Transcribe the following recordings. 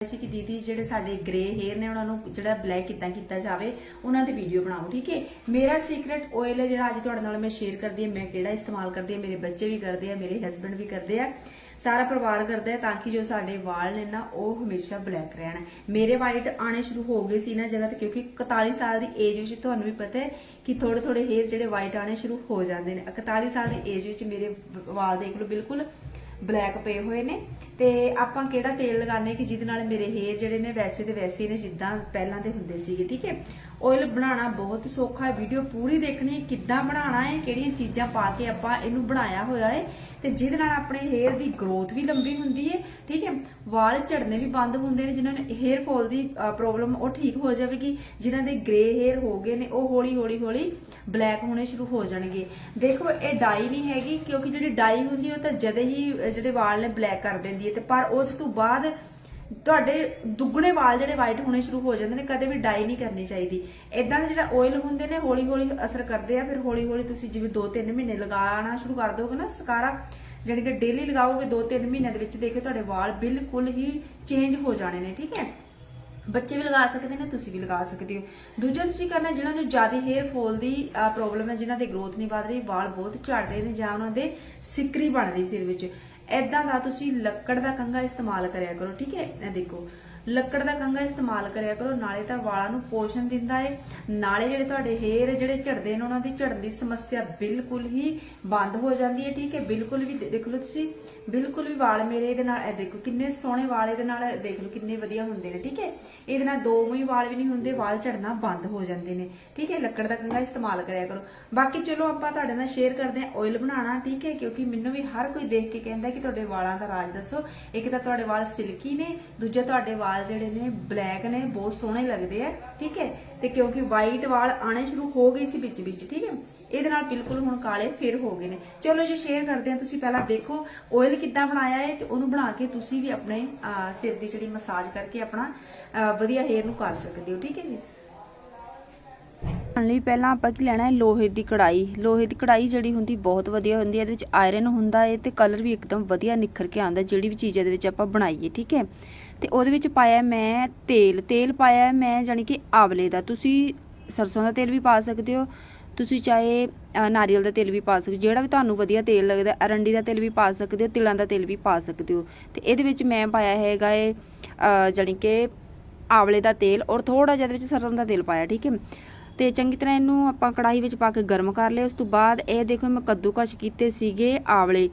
ਸੀ ਕਿ ਦੀਦੀ ਜਿਹੜੇ ਸਾਡੇ ਗ੍ਰੇ ਹੇਅਰ ਨੇ, ਉਹਨਾਂ ਨੂੰ ਜਿਹੜਾ ਬਲੈਕ ਕਿੱਦਾਂ ਕੀਤਾ ਜਾਵੇ, ਉਹਨਾਂ ਦੀ ਵੀਡੀਓ ਬਣਾਓ, ਠੀਕ ਹੈ? ਮੇਰਾ ਸੀਕ੍ਰੇਟ ਆਇਲ ਹੈ ਜਿਹੜਾ ਅੱਜ ਤੁਹਾਡੇ ਨਾਲ ਮੈਂ ਸ਼ੇਅਰ ਕਰਦੀ ਹਾਂ, ਮੈਂ ਕਿਹੜਾ ਇਸਤੇਮਾਲ ਕਰਦੀ ਹਾਂ, ਮੇਰੇ ਬੱਚੇ ਵੀ ਕਰਦੇ ਆ, ਮੇਰੇ ਹਸਬੰਡ ਵੀ ਕਰਦੇ ਆ, ਸਾਰਾ ਪਰਿਵਾਰ ਕਰਦਾ ਹੈ ਤਾਂ ਕਿ ਜੋ ਸਾਡੇ ਵਾਲ ਨੇ ਨਾ, ਉਹ ਹਮੇਸ਼ਾ ਬਲੈਕ ਰਹਿਣ। ਮੇਰੇ ਵਾਈਟ ਆਣੇ ਸ਼ੁਰੂ ਹੋ ਗਏ ਸੀ ਨਾ ਜਗ੍ਹਾ ਤੇ, ਕਿਉਂਕਿ 41 ਸਾਲ ਦੀ ਏਜ ਵਿੱਚ ਤੁਹਾਨੂੰ ਵੀ ਪਤਾ ਹੈ ਕਿ ਥੋੜੇ ਥੋੜੇ ਹੇਅਰ ਜਿਹੜੇ ਵਾਈਟ ਆਣੇ ਸ਼ੁਰੂ ਹੋ ਜਾਂਦੇ ਨੇ। 41 ਸਾਲ ਦੀ ਏਜ ਵਿੱਚ ਮੇਰੇ ਵਾਲ ਦੇਖ ਲਓ, ਬਿਲਕੁਲ ਬਲੈਕ ਪਏ ਹੋਏ ਨੇ। ਤੇ ਆਪਾਂ ਕਿਹੜਾ ਤੇਲ ਲਗਾਣੇ ਕਿ ਜਿਹਦੇ ਨਾਲ ਮੇਰੇ ਹੇਅਰ ਜਿਹੜੇ ਨੇ ਵੈਸੇ ਦੇ ਵੈਸੇ ਨੇ, ਜਿੱਦਾਂ ਪਹਿਲਾਂ ਦੇ ਹੁੰਦੇ ਸੀਗੇ, ਠੀਕ ਹੈ? ਆਇਲ ਬਣਾਉਣਾ ਬਹੁਤ ਸੌਖਾ ਹੈ। ਵੀਡੀਓ ਪੂਰੀ ਦੇਖਣੀ ਕਿੱਦਾਂ ਬਣਾਉਣਾ ਹੈ, ਕਿਹੜੀਆਂ ਚੀਜ਼ਾਂ ਪਾ ਕੇ ਆਪਾਂ ਇਹਨੂੰ ਬਣਾਇਆ ਹੋਇਆ ਹੈ। ਤੇ ਜਿਹਦੇ ਨਾਲ ਆਪਣੇ ਹੇਅਰ ਦੀ ਗਰੋਥ ਵੀ ਲੰਬੀ ਹੁੰਦੀ ਹੈ, ਠੀਕ ਹੈ। ਵਾਲ ਝੜਨੇ ਵੀ ਬੰਦ ਹੁੰਦੇ ਨੇ, ਜਿਨ੍ਹਾਂ ਨੂੰ ਹੇਅਰ ਫਾਲ ਦੀ ਪ੍ਰੋਬਲਮ ਉਹ ਠੀਕ ਹੋ ਜਾਵੇਗੀ। ਜਿਨ੍ਹਾਂ ਦੇ ਗ੍ਰੇ ਹੇਅਰ ਹੋ ਗਏ ਨੇ, ਉਹ ਹੌਲੀ ਹੌਲੀ ਹੌਲੀ ਬਲੈਕ ਹੋਣੇ ਸ਼ੁਰੂ ਹੋ ਜਾਣਗੇ। ਦੇਖੋ, ਇਹ ਡਾਈ ਨਹੀਂ ਹੈਗੀ, ਕਿਉਂਕਿ ਜਿਹੜੀ ਡਾਈ ਹੁੰਦੀ ਉਹ ਤਾਂ ਜਦੇ ਹੀ ਜਿਹੜੇ ਵਾਲ ਨੇ ਬਲੈਕ ਕਰ ਦਿੰਦੀ ਹੈ, ਤੇ ਪਰ ਉਹਦੇ ਤੋਂ ਬਾਅਦ ਤੁਹਾਡੇ ਦੁੱਗਣੇ ਵਾਲ ਜਿਹੜੇ ਵਾਈਟ ਹੋਣੇ ਸ਼ੁਰੂ ਹੋ ਜਾਂਦੇ ਨੇ, ਕਦੇ ਵੀ ਡਾਈ ਨਹੀਂ ਕਰਨੀ ਚਾਹੀਦੀ। ਇਦਾਂ ਦੇ ਜਿਹੜਾ ਆਇਲ ਹੁੰਦੇ ਨੇ ਹੌਲੀ ਹੌਲੀ ਅਸਰ ਕਰਦੇ ਆ, ਫਿਰ ਹੌਲੀ ਹੌਲੀ ਤੁਸੀਂ ਜਿਵੇਂ 2-3 ਮਹੀਨੇ ਲਗਾਉਣਾ ਸ਼ੁਰੂ ਕਰ ਦੋਗੇ ਨਾ ਸਕਾਰਾ ਜਿਹੜੀ ਕਿ ਡੇਲੀ ਲਗਾਓਗੇ 2-3 ਮਹੀਨਿਆਂ ਦੇ ਵਿੱਚ ਦੇਖੋ ਤੁਹਾਡੇ ਵਾਲ ਬਿਲਕੁਲ ਹੀ ਚੇਂਜ ਹੋ ਜਾਣੇ ਨੇ, ਠੀਕ ਹੈ? ਬੱਚੇ ਵੀ ਲਗਾ ਸਕਦੇ ਨੇ, ਤੁਸੀਂ ਵੀ ਲਗਾ ਸਕਦੇ ਹੋ। ਦੂਜਾ ਤੁਸੀਂ ਕਰਨਾ ਜਿਹਨਾਂ ਨੂੰ ਜ਼ਿਆਦਾ ਹੇਅਰ ਫਾਲ ਦੀ ਪ੍ਰੋਬਲਮ ਹੈ, ਜਿਨ੍ਹਾਂ ਦੇ ਗਰੋਥ ਨਹੀਂ ਵਧ ਰਹੀ, ਵਾਲ ਬਹੁਤ ਝੜ ਰਹੇ ਨੇ ਜਾਂ ਉਹਨਾਂ ਦੇ ਸਿਕਰੀ ਬਣ ਰਹੀ ਸਿਰ ਵਿੱਚ। ਐਦਾਂ ਦਾ ਤੁਸੀਂ ਲੱਕੜ ਦਾ ਕੰਘਾ ਇਸਤੇਮਾਲ ਕਰਿਆ ਕਰੋ ਠੀਕ ਹੈ? ਇਹ ਦੇਖੋ ਲੱਕੜ ਦਾ ਕੰਘਾ ਇਸਤੇਮਾਲ ਕਰਿਆ ਕਰੋ, ਨਾਲੇ ਤਾਂ ਵਾਲਾਂ ਨੂੰ ਪੋਸ਼ਣ ਦਿੰਦਾ ਹੈ ਨਾਲੇ ਜਿਹੜੇ ਤੁਹਾਡੇ ਹੇਅਰ ਜਿਹੜੇ ਝੜਦੇ ਨੇ, ਉਹਨਾਂ ਦੀ ਝੜਨ ਦੀ ਸਮੱਸਿਆ ਬਿਲਕੁਲ ਹੀ ਬੰਦ ਹੋ ਜਾਂਦੀ ਹੈ ਠੀਕ ਹੈ ਬਿਲਕੁਲ ਵੀ ਦੇਖ ਲਓ ਤੁਸੀਂ, ਬਿਲਕੁਲ ਵੀ ਵਾਲ ਮੇਰੇ ਇਹਦੇ ਨਾਲ, ਇਹ ਦੇਖੋ ਕਿੰਨੇ ਸੋਹਣੇ ਵਾਲ ਇਹਦੇ ਨਾਲ, ਦੇਖ ਲਓ ਕਿੰਨੇ ਵਧੀਆ ਹੁੰਦੇ ਨੇ, ਠੀਕ ਹੈ ਇਹਦੇ ਨਾਲ ਦੋ ਮੂੰਹ ਵਾਲ ਵੀ ਨਹੀਂ ਹੁੰਦੇ, ਵਾਲ ਝੜਨਾ ਬੰਦ ਹੋ ਜਾਂਦੇ ਨੇ, ਠੀਕ ਹੈ ਲੱਕੜ ਦਾ ਕੰਘਾ ਇਸਤੇਮਾਲ ਕਰਿਆ ਕਰੋ। ਬਾਕੀ ਚਲੋ ਆਪਾਂ ਤੁਹਾਡੇ ਨਾਲ ਸ਼ੇਅਰ ਕਰਦੇ ਹਾਂ ਆਇਲ ਬਣਾਉਣਾ, ਠੀਕ ਹੈ ਕਿਉਂਕਿ ਮੈਨੂੰ ਵੀ ਹਰ ਕੋਈ ਦੇਖ ਕੇ ਕਹਿੰਦਾ ਕਿ ਤੁਹਾਡੇ ਵਾਲਾਂ ਦਾ ਰਾਜ ਦੱਸੋ। ਇੱਕ ਤਾਂ ਤੁਹਾਡੇ ਵਾਲ ਸਿਲਕੀ ਨੇ, ਦੂਜਾ ਤੁਹਾਡੇ ਵਾਲ ਜਿਹੜੇ ਨੇ ਬਲੈਕ ਨੇ, ਬਹੁਤ ਸੋਹਣੇ ਲੱਗਦੇ ਆ, ਠੀਕ ਹੈ? ਤੇ ਕਿਉਂਕਿ ਵਾਈਟ ਵਾਲ ਆਣੇ ਸ਼ੁਰੂ ਹੋ ਗਏ ਸੀ ਵਿੱਚ ਵਿੱਚ, ਠੀਕ ਹੈ? ਇਹਦੇ ਨਾਲ ਬਿਲਕੁਲ ਹੁਣ ਕਾਲੇ ਫਿਰ ਹੋ ਗਏ ਨੇ। ਚਲੋ ਜੀ ਸ਼ੇਅਰ ਕਰਦੇ ਹਾਂ। ਤੁਸੀਂ ਪਹਿਲਾਂ ਦੇਖੋ ਆਇਲ ਕਿੱਦਾਂ ਬਣਾਇਆ ਹੈ ਤੇ ਉਹਨੂੰ ਬਣਾ ਕੇ ਤੁਸੀਂ ਵੀ ਆਪਣੇ ਸਿਰ ਦੀ ਜਿਹੜੀ ਮਸਾਜ ਕਰਕੇ ਆਪਣਾ ਵਧੀਆ ਹੇਅਰ ਨੂੰ ਕਰ ਸਕਦੇ ਹੋ, ਠੀਕ ਹੈ ਜੀ? ਬਣਾਉਣ ਲਈ ਪਹਿਲਾਂ ਆਪਾਂ ਕੀ ਲੈਣਾ ਹੈ? ਲੋਹੇ ਦੀ ਕੜਾਈ। ਲੋਹੇ ਦੀ ਕੜਾਈ ਜਿਹੜੀ ਹੁੰਦੀ ਬਹੁਤ ਵਧੀਆ ਹੁੰਦੀ ਹੈ। ਇਹਦੇ ਵਿੱਚ ਆਇਰਨ ਹੁੰਦਾ ਹੈ ਤੇ ਕਲਰ ਵੀ ਇੱਕਦਮ ਵਧੀਆ ਨਿਖਰ ਕੇ ਆਉਂਦਾ ਜਿਹੜੀ ਵੀ ਚੀਜ਼ ਇਹਦੇ ਵਿੱਚ ਆਪਾਂ ਬਣਾਈਏ, ਠੀਕ ਹੈ? ਤੇ ਉਹਦੇ ਵਿੱਚ ਪਾਇਆ ਮੈਂ ਤੇਲ ਤੇਲ ਪਾਇਆ ਮੈਂ ਜਾਨੀ ਕਿ ਆਵਲੇ ਦਾ। ਤੁਸੀਂ ਸਰਸੋਂ ਦਾ ਤੇਲ ਵੀ ਪਾ ਸਕਦੇ ਹੋ ਤੁਸੀਂ ਚਾਹੇ ਨਾਰੀਅਲ ਦਾ ਤੇਲ ਵੀ ਪਾ ਸਕਦੇ ਹੋ ਜਿਹੜਾ ਵੀ ਤੁਹਾਨੂੰ ਵਧੀਆ ਤੇਲ ਲੱਗਦਾ ਅਰੰਡੀ ਦਾ ਤੇਲ ਵੀ ਪਾ ਸਕਦੇ ਹੋ ਤਿਲਾਂ ਦਾ ਤੇਲ ਵੀ ਪਾ ਸਕਦੇ ਹੋ। ਤੇ ਇਹਦੇ ਵਿੱਚ ਮੈਂ ਪਾਇਆ ਹੈਗਾ ਏ ਅ, ਜਾਣੀ ਕਿ ਆਵਲੇ ਦਾ ਤੇਲ ਔਰ ਥੋੜਾ ਜਿਹਾ ਇਹਦੇ ਵਿੱਚ ਸਰੋਂ ਦਾ ਤੇਲ ਪਾਇਆ ਠੀਕ ਹੈ। ਤੇ ਚੰਗੀ ਤਰ੍ਹਾਂ ਇਹਨੂੰ ਆਪਾਂ ਕੜਾਹੀ ਵਿੱਚ ਪਾ ਕੇ ਗਰਮ ਕਰ ਲਿਆ। ਉਸ ਤੋਂ ਬਾਅਦ ਇਹ ਦੇਖੋ ਮੈਂ ਕੱਦੂਕਸ਼ ਕੀਤੇ ਸੀਗੇ ਆਵਲੇ।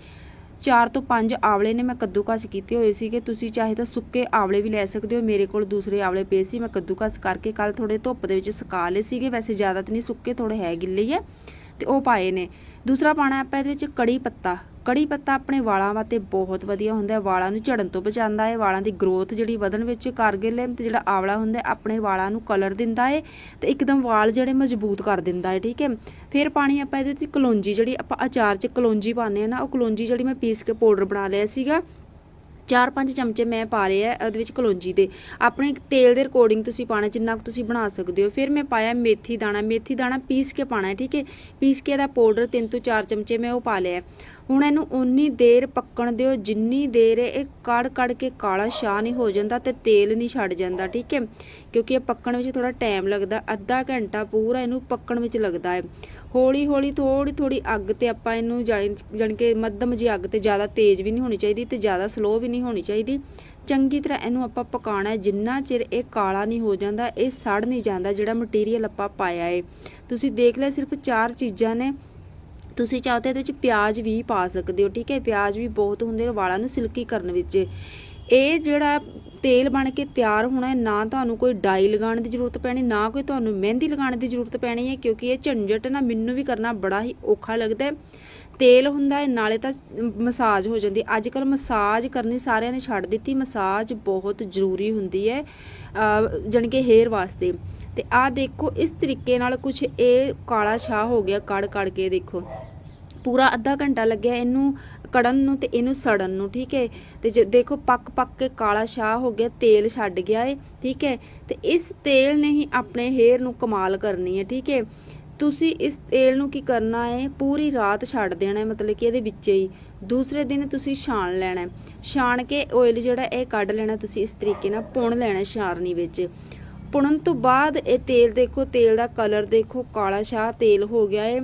4 ਤੋਂ 5 ਆਵਲੇ ਨੇ ਮੈਂ ਕੱਦੂਕਸ਼ ਕੀਤੇ ਹੋਏ ਸੀਗੇ। ਤੁਸੀਂ ਚਾਹੇ ਤਾਂ ਸੁੱਕੇ ਆਵਲੇ ਵੀ ਲੈ ਸਕਦੇ ਹੋ। ਮੇਰੇ ਕੋਲ ਦੂਸਰੇ ਆਵਲੇ ਪਏ ਸੀ। ਮੈਂ ਕੱਦੂਕਸ਼ ਕਰਕੇ ਕੱਲ ਥੋੜੇ ਧੁੱਪ ਦੇ ਵਿੱਚ ਸੁਕਾ ਲਏ ਸੀਗੇ। ਵੈਸੇ ਜ਼ਿਆਦਾ ਤਾਂ ਨਹੀਂ, ਸੁੱਕੇ ਥੋੜੇ ਹੈ ਗਿੱਲੇ ਹੀ ਹੈ ਤੇ ਉਹ ਪਾਏ ਨੇ। ਦੂਸਰਾ ਪਾਣਾ ਆਪਾਂ ਇਹਦੇ ਵਿੱਚ ਕੜੀ ਪੱਤਾ। ਕੜੀ ਪੱਤਾ ਆਪਣੇ ਵਾਲਾਂ ਵਾਸਤੇ ਬਹੁਤ ਵਧੀਆ ਹੁੰਦਾ ਹੈ। ਵਾਲਾਂ ਨੂੰ ਝੜਨ ਤੋਂ ਬਚਾਉਂਦਾ ਹੈ। ਵਾਲਾਂ ਦੀ ਗਰੋਥ ਜਿਹੜੀ ਵਧਣ ਵਿੱਚ ਕਾਰਗਿਲ ਹੈ ਤੇ ਜਿਹੜਾ ਆਵਲਾ ਹੁੰਦਾ ਆਪਣੇ ਵਾਲਾਂ ਨੂੰ ਕਲਰ ਦਿੰਦਾ ਹੈ ਤੇ ਇੱਕਦਮ ਵਾਲ ਜਿਹੜੇ ਮਜ਼ਬੂਤ ਕਰ ਦਿੰਦਾ ਹੈ, ਠੀਕ ਹੈ। ਫਿਰ ਪਾਣੀ ਆਪਾਂ ਇਹਦੇ ਵਿੱਚ ਕਲੌਂਜੀ ਜਿਹੜੀ ਆਪਾਂ ਅਚਾਰ 'ਚ ਕਲੌਂਜੀ ਪਾਉਂਦੇ ਆ ਨਾ, ਉਹ ਕਲੌਂਜੀ ਜਿਹੜੀ ਮੈਂ ਪੀਸ ਕੇ ਪਾਊਡਰ ਬਣਾ ਲਿਆ ਸੀਗਾ। ਚਾਰ ਪੰਜ ਚਮਚੇ ਮੈਂ ਪਾ ਲਏ ਆ ਉਹਦੇ ਵਿੱਚ ਕਲੌਂਜੀ ਦੇ। ਆਪਣੇ ਤੇਲ ਦੇ ਅਕੋਰਡਿੰਗ ਤੁਸੀਂ ਪਾਣਾ ਜਿੰਨਾ ਕੁ ਤੁਸੀਂ ਬਣਾ ਸਕਦੇ ਹੋ। ਫਿਰ ਮੈਂ ਪਾਇਆ ਮੇਥੀ ਦਾਣਾ ਮੇਥੀ ਦਾਣਾ ਪੀਸ ਕੇ ਪਾਣਾ ਹੈ, ਠੀਕ ਹੈ। ਪੀਸ ਕੇ ਇਹਦਾ ਪਾਊਡਰ 3 ਤੋਂ 4 ਚਮਚੇ ਮੈਂ ਉਹ ਪਾ ਲਿਆ ਹੁਣ ਇਹਨੂੰ ਉਨੀ ਦੇਰ ਪੱਕਣ ਦਿਓ, ਜਿੰਨੀ ਦੇਰ ਇਹ ਕੜ ਕੜ ਕੇ ਕਾਲਾ ਸ਼ਾਹ ਨਹੀਂ ਹੋ ਜਾਂਦਾ ਤੇ ਤੇਲ ਨਹੀਂ ਛੱਡ ਜਾਂਦਾ, ਠੀਕ ਹੈ? ਕਿਉਂਕਿ ਇਹ ਪੱਕਣ ਵਿੱਚ ਥੋੜਾ ਟਾਈਮ ਲੱਗਦਾ, ਅੱਧਾ ਘੰਟਾ ਪੂਰਾ ਇਹਨੂੰ ਪੱਕਣ ਵਿੱਚ ਲੱਗਦਾ ਹੈ। ਹੌਲੀ ਹੌਲੀ ਥੋੜੀ ਥੋੜੀ ਅੱਗ ਤੇ ਆਪਾਂ ਇਹਨੂੰ ਜਾਣੀ ਜਾਣੀ ਕਿ ਮੱਧਮ ਜੀ ਅੱਗ ਤੇ ਜ਼ਿਆਦਾ ਤੇਜ਼ ਵੀ ਨਹੀਂ ਹੋਣੀ ਚਾਹੀਦੀ ਤੇ ਜ਼ਿਆਦਾ ਸਲੋ ਵੀ ਨਹੀਂ ਹੋਣੀ ਚਾਹੀਦੀ। ਚੰਗੀ ਤਰ੍ਹਾਂ ਇਹਨੂੰ ਆਪਾਂ ਪਕਾਉਣਾ ਜਿੰਨਾ ਚਿਰ ਇਹ ਕਾਲਾ ਨਹੀਂ ਹੋ ਜਾਂਦਾ, ਇਹ ਸੜ ਨਹੀਂ ਜਾਂਦਾ ਜਿਹੜਾ ਮਟੀਰੀਅਲ ਆਪਾਂ ਪਾਇਆ ਹੈ। ਤੁਸੀਂ ਦੇਖ ਲਿਆ, ਸਿਰਫ ਚਾਰ ਚੀਜ਼ਾਂ ਨੇ। ਤੁਸੀਂ ਚਾਹੋ ਤਾਂ ਇਹਦੇ ਵਿੱਚ ਪਿਆਜ਼ ਵੀ ਪਾ ਸਕਦੇ ਹੋ, ਠੀਕ ਹੈ, ਪਿਆਜ਼ ਵੀ ਬਹੁਤ ਹੁੰਦੇ ਨੇ, ਵਾਲਾਂ ਨੂੰ ਸਿਲਕੀ ਕਰਨ ਵਿੱਚ। ਇਹ ਜਿਹੜਾ ਤੇਲ ਬਣ ਕੇ ਤਿਆਰ ਹੋਣਾ ਹੈ, ਨਾ ਤੁਹਾਨੂੰ ਕੋਈ ਡਾਈ ਲਗਾਉਣ ਦੀ ਜ਼ਰੂਰਤ ਪੈਣੀ, ਨਾ ਕੋਈ ਤੁਹਾਨੂੰ ਮਹਿੰਦੀ ਲਗਾਉਣ ਦੀ ਜ਼ਰੂਰਤ ਪੈਣੀ ਹੈ, ਕਿਉਂਕਿ ਇਹ ਝੰਜਟ ਨਾ ਮੈਨੂੰ ਵੀ ਕਰਨਾ ਬੜਾ ਹੀ ਔਖਾ ਲੱਗਦਾ ਹੈ। ਤੇਲ ਹੁੰਦਾ ਹੈ, ਨਾਲੇ ਤਾਂ ਮਸਾਜ ਹੋ ਜਾਂਦੀ ਅੱਜ ਕੱਲ ਮਸਾਜ ਕਰਨੀ ਸਾਰਿਆਂ ਨੇ ਛੱਡ ਦਿੱਤੀ, ਮਸਾਜ ਬਹੁਤ ਜ਼ਰੂਰੀ ਹੁੰਦੀ ਹੈ ਜਾਣੀ ਕਿ ਹੇਅਰ ਵਾਸਤੇ। ਤੇ ਆਹ ਦੇਖੋ, ਇਸ ਤਰੀਕੇ ਨਾਲ ਕੁਝ ਇਹ ਕਾਲਾ ਛਾਹ ਹੋ ਗਿਆ, ਕੜ ਕੜ ਕੇ ਦੇਖੋ। ਪੂਰਾ ਅੱਧਾ ਘੰਟਾ ਲੱਗਿਆ ਇਹਨੂੰ ਕੜਨ ਨੂੰ ਤੇ ਇਹਨੂੰ ਸੜਨ ਨੂੰ, ਠੀਕ ਹੈ? ਤੇ ਜੇ ਦੇਖੋ, ਪੱਕ ਪੱਕ ਕੇ ਕਾਲਾ ਸ਼ਾਹ ਹੋ ਗਿਆ, ਤੇਲ ਛੱਡ ਗਿਆ ਏ ਠੀਕ ਹੈ? ਤੇ ਇਸ ਤੇਲ ਨੇ ਹੀ ਆਪਣੇ ਹੇਅਰ ਨੂੰ ਕਮਾਲ ਕਰਨੀ ਹੈ, ਠੀਕ ਹੈ? ਤੁਸੀਂ ਇਸ ਤੇਲ ਨੂੰ ਕੀ ਕਰਨਾ ਹੈ? ਪੂਰੀ ਰਾਤ ਛੱਡ ਦੇਣਾ ਹੈ, ਮਤਲਬ ਕਿ ਇਹਦੇ ਵਿੱਚ ਹੀ। ਦੂਸਰੇ ਦਿਨ ਤੁਸੀਂ ਛਾਣ ਲੈਣਾ ਹੈ। ਛਾਣ ਕੇ ਆਇਲ ਜਿਹੜਾ ਇਹ ਕੱਢ ਲੈਣਾ, ਤੁਸੀਂ ਇਸ ਤਰੀਕੇ ਨਾਲ ਪੁਣ ਲੈਣਾ ਛਾਰਨੀ ਵਿੱਚ। ਪੁਣਨ ਤੋਂ ਬਾਅਦ ਇਹ ਤੇਲ ਦੇਖੋ, ਤੇਲ ਦਾ ਕਲਰ ਦੇਖੋ, ਕਾਲਾ ਸ਼ਾਹ ਤੇਲ ਹੋ ਗਿਆ ਏ।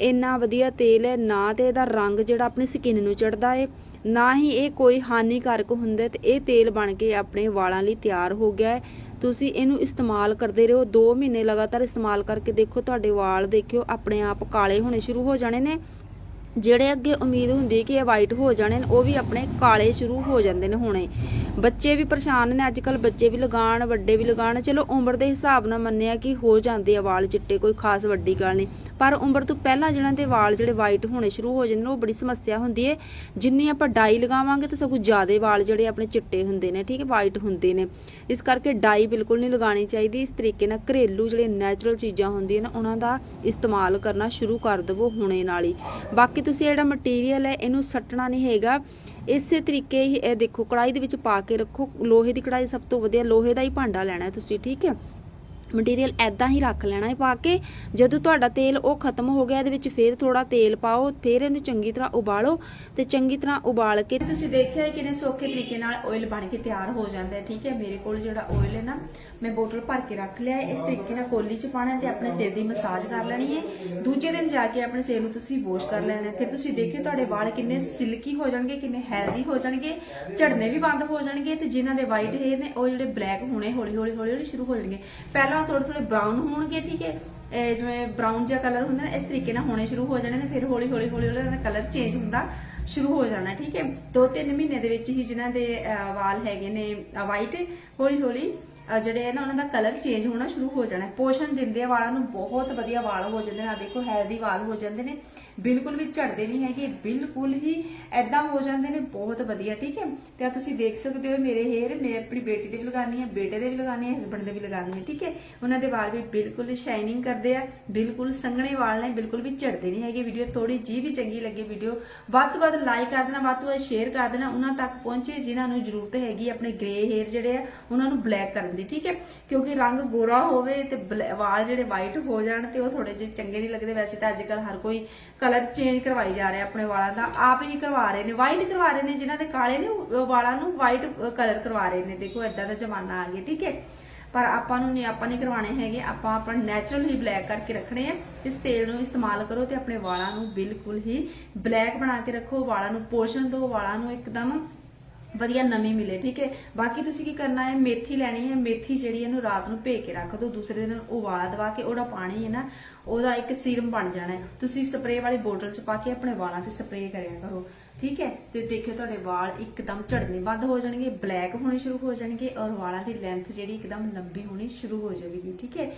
ਇੰਨਾ ਵਧੀਆ ਤੇਲ ਹੈ, ਨਾ ਤੇ ਇਹਦਾ ਰੰਗ ਜਿਹੜਾ ਆਪਣੀ ਸਕਿਨ ਨੂੰ ਚੜਦਾ ਏ, ਨਾ ਹੀ ਇਹ ਕੋਈ ਹਾਨੀਕਾਰਕ ਹੁੰਦਾ ਹੈ ਤੇ ਇਹ ਤੇਲ ਬਣ ਕੇ ਆਪਣੇ ਵਾਲਾਂ ਲਈ ਤਿਆਰ ਹੋ ਗਿਆ ਹੈ ਤੁਸੀਂ ਇਹਨੂੰ ਇਸਤੇਮਾਲ ਕਰਦੇ ਰਹੋ 2 ਮਹੀਨੇ ਲਗਾਤਾਰ ਇਸਤੇਮਾਲ ਕਰਕੇ ਦੇਖੋ, ਤੁਹਾਡੇ ਵਾਲ ਦੇਖਿਓ, ਆਪਣੇ ਆਪ ਕਾਲੇ ਹੋਣੇ ਸ਼ੁਰੂ ਹੋ ਜਾਣੇ ਨੇ। ਜਿਹੜੇ ਅੱਗੇ ਉਮੀਦ ਹੁੰਦੀ ਕਿ ਇਹ ਵਾਈਟ ਹੋ ਜਾਣੇ ਨੇ, ਉਹ ਵੀ ਆਪਣੇ ਕਾਲੇ ਸ਼ੁਰੂ ਹੋ ਜਾਂਦੇ ਨੇ ਹੁਣੇ। ਬੱਚੇ ਵੀ ਪਰੇਸ਼ਾਨ ਨੇ ਅੱਜ ਕੱਲ ਬੱਚੇ ਵੀ ਲਗਾਣ, ਵੱਡੇ ਵੀ ਲਗਾਣ। ਚਲੋ ਉਮਰ ਦੇ ਹਿਸਾਬ ਨਾਲ ਮੰਨਿਆ ਕਿ ਹੋ ਜਾਂਦੇ ਆ ਵਾਲ ਚਿੱਟੇ, ਕੋਈ ਖਾਸ ਵੱਡੀ ਗੱਲ ਨਹੀਂ। ਪਰ ਉਮਰ ਤੋਂ ਪਹਿਲਾਂ ਜਿਹਨਾਂ ਦੇ ਵਾਲ ਜਿਹੜੇ ਵਾਈਟ ਹੋਣੇ ਸ਼ੁਰੂ ਹੋ ਜਾਂਦੇ ਨੇ, ਉਹ ਬੜੀ ਸਮੱਸਿਆ ਹੁੰਦੀ ਹੈ ਜਿੰਨੀ ਆਪਾਂ ਡਾਈ ਲਗਾਵਾਂਗੇ ਤਾਂ ਸਗੋਂ ਜ਼ਿਆਦਾ ਵਾਲ ਜਿਹੜੇ ਆਪਣੇ ਚਿੱਟੇ ਹੁੰਦੇ ਨੇ, ਠੀਕ ਹੈ ਵਾਈਟ ਹੁੰਦੇ ਨੇ। ਇਸ ਕਰਕੇ ਡਾਈ ਬਿਲਕੁਲ ਨਹੀਂ ਲਗਾਉਣੀ ਚਾਹੀਦੀ। ਇਸ ਤਰੀਕੇ ਨਾਲ ਘਰੇਲੂ ਜਿਹੜੇ ਨੈਚੁਰਲ ਚੀਜ਼ਾਂ ਹੁੰਦੀਆਂ ਨੇ, ਉਹਨਾਂ ਦਾ ਇਸਤੇਮਾਲ ਕਰਨਾ ਸ਼ੁਰੂ ਕਰ ਦੇਵੋ ਹੁਣੇ ਨਾਲ ਹੀ। ਬਾਕੀ ਤੁਸੀਂ ਜਿਹੜਾ ਮਟੀਰੀਅਲ ਹੈ, ਇਹਨੂੰ ਸੱਟਣਾ ਨਹੀਂ ਹੈਗਾ। ਇਸੇ ਤਰੀਕੇ ਹੀ ਇਹ ਦੇਖੋ ਕੜਾਈ ਦੇ ਵਿੱਚ ਪਾ ਕੇ ਰੱਖੋ। ਲੋਹੇ ਦੀ ਕੜਾਈ ਸਭ ਤੋਂ ਵਧੀਆ, ਲੋਹੇ ਦਾ ਹੀ ਭਾਂਡਾ ਲੈਣਾ ਤੁਸੀਂ, ਠੀਕ ਹੈ? ਮਟੀਰੀਅਲ ਐਦਾਂ ਹੀ ਰੱਖ ਲੈਣਾ ਹੈ ਪਾ ਕੇ। ਜਦੋਂ ਤੁਹਾਡਾ ਤੇਲ ਉਹ ਖਤਮ ਹੋ ਗਿਆ, ਇਹਦੇ ਵਿੱਚ ਫੇਰ ਥੋੜਾ ਤੇਲ ਪਾਓ, ਫੇਰ ਇਹਨੂੰ ਚੰਗੀ ਤਰ੍ਹਾਂ ਉਬਾਲੋ ਤੇ ਚੰਗੀ ਤਰ੍ਹਾਂ ਉਬਾਲ ਕੇ ਤੁਸੀਂ ਦੇਖਿਆ ਹੈ ਕਿਨੇ ਸੌਖੇ ਤਰੀਕੇ ਨਾਲ ਆਇਲ ਬਣ ਕੇ ਤਿਆਰ ਹੋ ਜਾਂਦਾ ਹੈ, ਠੀਕ ਹੈ? ਮੇਰੇ ਕੋਲ ਜਿਹੜਾ ਆਇਲ ਹੈ ਨਾ, ਮੈਂ ਬੋਤਲ ਭਰ ਕੇ ਰੱਖ ਲਿਆ ਹੈ। ਇਸ ਤਰੀਕੇ ਨਾਲ ਕੋਲੀ 'ਚ ਪਾਣਾ ਤੇ ਆਪਣੇ ਸਿਰ ਦੀ ਮਸਾਜ ਕਰ ਲੈਣੀ ਹੈ। ਦੂਜੇ ਦਿਨ ਜਾ ਕੇ ਆਪਣੇ ਸਿਰ ਨੂੰ ਤੁਸੀਂ ਵਾਸ਼ ਕਰ ਲੈਣਾ ਫਿਰ ਤੁਸੀਂ ਦੇਖਿਓ ਤੁਹਾਡੇ ਵਾਲ ਕਿੰਨੇ ਸਿਲਕੀ ਹੋ ਜਾਣਗੇ, ਕਿੰਨੇ ਹੈਲਦੀ ਹੋ ਜਾਣਗੇ, ਝੜਨੇ ਵੀ ਬੰਦ ਹੋ ਜਾਣਗੇ ਤੇ ਜਿਨ੍ਹਾਂ ਦੇ ਵਾਈਟ ਹੇਅਰ ਨੇ, ਉਹ ਜਿਹੜੇ ਬਲੈਕ ਹੋਣੇ ਹੌਲੀ ਹੌਲੀ ਹੌਲੀ ਹੌਲੀ ਸ਼ੁਰੂ ਹੋ ਜਾਣਗੇ। ਪਹਿਲਾਂ ਥੋੜੇ ਥੋੜੇ ਬ੍ਰਾਊਨ ਹੋਣਗੇ ਠੀਕ ਹੈ? ਇਹ ਜਿਵੇਂ ਬ੍ਰਾਊਨ ਜਿਹਾ ਕਲਰ ਹੁੰਦਾ ਨਾ ਇਸ ਤਰੀਕੇ ਨਾਲ ਹੋਣੇ ਸ਼ੁਰੂ ਹੋ ਜਾਣੇ ਨੇ ਫਿਰ ਹੌਲੀ ਹੌਲੀ ਹੌਲੀ ਹੌਲੀ ਇਹਨਾਂ ਦਾ ਕਲਰ ਚੇਂਜ ਹੁੰਦਾ ਸ਼ੁਰੂ ਹੋ ਜਾਣਾ ਠੀਕ ਹੈ? ਦੋ ਤਿੰਨ ਮਹੀਨੇ ਦੇ ਵਿੱਚ ਹੀ ਜਿਨ੍ਹਾਂ ਦੇ ਅਹ, ਵਾਲ ਹੈਗੇ ਨੇ ਵਾਈਟ ਹੌਲੀ ਹੌਲੀ ਜਿਹੜੇ ਹੈ ਨਾ, ਉਹਨਾਂ ਦਾ ਕਲਰ ਚੇਂਜ ਹੋਣਾ ਸ਼ੁਰੂ ਹੋ ਜਾਣਾ ਪੋਸ਼ਣ ਦਿੰਦੇ ਆ ਵਾਲਾਂ ਨੂੰ, ਬਹੁਤ ਵਧੀਆ ਵਾਲ ਹੋ ਜਾਂਦੇ ਨੇ। ਆ ਦੇਖੋ ਹੈਲਦੀ ਵਾਲ ਹੋ ਜਾਂਦੇ ਨੇ। ਬਿਲਕੁਲ ਵੀ ਝੜਦੇ ਨਹੀਂ ਹੈਗੇ, ਬਿਲਕੁਲ ਹੀ ਐਦਾਂ ਹੋ ਜਾਂਦੇ ਨੇ। ਬਹੁਤ ਵਧੀਆ, ਠੀਕ ਹੈ। ਤੇ ਆ ਤੁਸੀਂ ਦੇਖ ਸਕਦੇ ਹੋ, ਮੇਰੇ ਹੇਅਰ ਮੈਂ ਆਪਣੀ ਬੇਟੀ ਦੇ ਵੀ ਲਗਾਉਣੀ ਹੈ, ਬੇਟੇ ਦੇ ਵੀ ਲਗਾਉਣੀ ਹੈ ਹਸਬੰਡ ਦੇ ਵੀ ਲਗਾਉਣੀ ਹੈ, ਠੀਕ ਹੈ। ਉਹਨਾਂ ਦੇ ਵਾਲ ਵੀ ਬਿਲਕੁਲ ਸ਼ਾਈਨਿੰਗ ਕਰਦੇ ਆ, ਬਿਲਕੁਲ ਸੰਘਣੇ ਵਾਲ ਨੇ, ਬਿਲਕੁਲ ਵੀ ਝੜਦੇ ਨਹੀਂ ਹੈਗੇ। ਵੀਡੀਓ ਥੋੜੀ ਜੀ ਵੀ ਚੰਗੀ ਲੱਗੇ ਵੀਡੀਓ ਵੱਧ ਤੋਂ ਵੱਧ ਲਾਈਕ ਕਰ ਦੇਣਾ, ਵੱਧ ਤੋਂ ਵੱਧ ਸ਼ੇਅਰ ਕਰ ਦੇਣਾ। ਉਹਨਾਂ ਤੱਕ ਪਹੁੰਚੇ, ਜਿਨ੍ਹਾਂ ਨੂੰ ਜ਼ਰੂਰਤ ਹੈਗੀ ਆਪਣੇ ਗ੍ਰੇ ਹੇਅਰ ਜਿਹੜੇ ਆ, ਉਹਨਾਂ ਨੂੰ ਬਲੈਕ ਕਰਨ ਦੀ ਠੀਕ ਹੈ? ਕਿਉਂਕਿ ਰੰਗ ਗੋਰਾ ਹੋਵੇ ਤੇ ਵਾਲ ਜਿਹੜੇ ਵਾਈਟ ਹੋ ਜਾਣ ਤੇ ਉਹ ਥੋੜੇ ਜਿਹੇ ਚੰਗੇ ਨਹੀਂ ਲੱਗਦੇ। ਵੈਸੇ ਤਾਂ ਅੱਜ ਹਰ ਕੋਈ ਕਲਰ ਚੇਂਜ ਕਰਵਾਈ ਜਾ ਰਿਹਾ ਆਪਣੇ ਵਾਲਾਂ ਦਾ। ਆਪ ਹੀ ਕਰਵਾ ਰਹੇ ਨੇ ਵਾਈਟ ਕਰਵਾ ਰਹੇ ਨੇ, ਜਿਨ੍ਹਾਂ ਦੇ ਕਾਲੇ ਨੇ, ਉਹ ਵਾਲਾਂ ਨੂੰ ਵਾਈਟ ਕਲਰ ਕਰਵਾ ਰਹੇ ਨੇ। ਦੇਖੋ ਇਦਾਂ ਦਾ ਜ਼ਮਾਨਾ ਆ ਗਿਆ, ਠੀਕ ਹੈ? ਪਰ ਆਪਾਂ ਨੂੰ ਨਹੀਂ ਆਪਾਂ ਨਹੀਂ ਕਰਵਾਣੇ ਹੈਗੇ। ਆਪਾਂ ਆਪਣਾ ਨੈਚੁਰਲ ਹੀ ਬਲੈਕ ਕਰਕੇ ਰੱਖਣੇ ਆ। ਇਸ ਤੇਲ ਨੂੰ ਇਸਤੇਮਾਲ ਕਰੋ ਤੇ ਆਪਣੇ ਵਾਲਾਂ ਨੂੰ ਬਿਲਕੁਲ ਹੀ ਬਲੈਕ ਬਣਾ ਕੇ ਰੱਖੋ। ਵਾਲਾਂ ਨੂੰ ਪੋਸ਼ਣ ਦਿਓ, ਵਾਲਾਂ ਨੂੰ ਇੱਕਦਮ ਵਧੀਆ ਨਵੀਂ ਮਿਲੇ, ਠੀਕ ਹੈ? ਬਾਕੀ ਤੁਸੀਂ ਕੀ ਕਰਨਾ ਹੈ, ਮੇਥੀ ਲੈਣੀ ਹੈ, ਮੇਥੀ ਜਿਹੜੀ ਇਹਨੂੰ ਰਾਤ ਨੂੰ ਭੇ ਕੇ ਰੱਖ ਦਿਓ, ਦੂਸਰੇ ਦਿਨ ਉਬਾਲਾ ਦਵਾ ਕੇ ਉਹਦਾ ਪਾਣੀ ਹੈ ਨਾ, ਉਹਦਾ ਇੱਕ ਸੀਰਮ ਬਣ ਜਾਣਾ ਹੈ। ਤੁਸੀਂ ਸਪਰੇਅ ਵਾਲੀ ਬੋਤਲ 'ਚ ਪਾ ਕੇ ਆਪਣੇ ਵਾਲਾਂ ਤੇ ਸਪਰੇਅ ਕਰਿਆ ਕਰੋ, ਠੀਕ ਹੈ? ਤੇ ਦੇਖਿਓ ਤੁਹਾਡੇ ਵਾਲ ਇੱਕਦਮ ਝੜਨੇ ਬੰਦ ਹੋ ਜਾਣਗੇ, ਬਲੈਕ ਹੋਣੇ ਸ਼ੁਰੂ ਹੋ ਜਾਣਗੇ ਔਰ ਵਾਲਾਂ ਦੀ ਲੈਂਥ ਜਿਹੜੀ ਇੱਕਦਮ ਲੰਬੀ ਹੋਣੀ ਸ਼ੁਰੂ ਹੋ ਜਾਵੇਗੀ, ਠੀਕ ਹੈ?